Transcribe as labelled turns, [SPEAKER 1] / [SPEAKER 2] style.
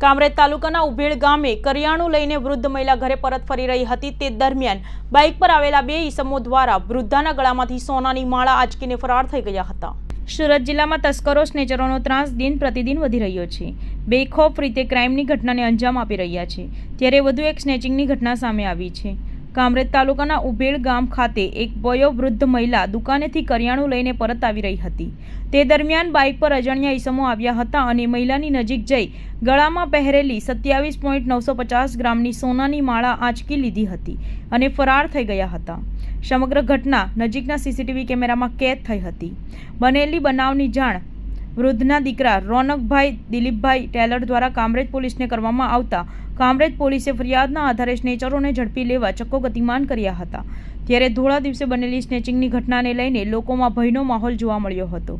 [SPEAKER 1] કામરેજ તાલુકાના ઉભેળ ગામે કરિયાણું લઈને વૃદ્ધ મહિલા ઘરે પરત ફરી રહી હતી. તે દરમિયાન બાઇક પર આવેલા બે ઈસમો દ્વારા વૃદ્ધાના ગળામાંથી સોનાની માળા આંચકીને ફરાર થઈ ગયા હતા. સુરત જિલ્લામાં તસ્કરો, સ્નેચરોનો ત્રાસ દિન પ્રતિદિન વધી રહ્યો છે. બેખોફ રીતે ક્રાઇમની ઘટનાને અંજામ આપી રહ્યા છે. ત્યારે વધુ એક સ્નેચિંગની ઘટના સામે આવી છે. કામરેજ તાલુકાના ઉભેળ ગામ ખાતે એક વયોવૃદ્ધ મહિલા દુકાનેથી કરિયાણું લઈને પરત આવી રહી હતી. તે દરમિયાન બાઇક પર અજાણ્યા ઈસમો આવ્યા હતા અને મહિલાની નજીક જઈ ગળામાં પહેરેલી સત્યાવીસ પોઈન્ટ નવસો પચાસ ગ્રામની સોનાની માળા આંચકી લીધી હતી અને ફરાર થઈ ગયા હતા. સમગ્ર ઘટના નજીકના સીસીટીવી કેમેરામાં કેદ થઈ હતી. બનેલી બનાવની જાણ વૃદ્ધના દીકરા રોનકભાઈ દિલીપભાઈ ટેલર દ્વારા કામરેજ પોલીસને કરવામાં આવતા કામરેજ પોલીસે ફરિયાદના આધારે સ્નેચરોને ઝડપી લેવા ચક્કો ગતિમાન કર્યા હતા. ત્યારે ધોળા દિવસે બનેલી સ્નેચિંગની ઘટનાને લઈને લોકોમાં ભયનો માહોલ જોવા મળ્યો હતો.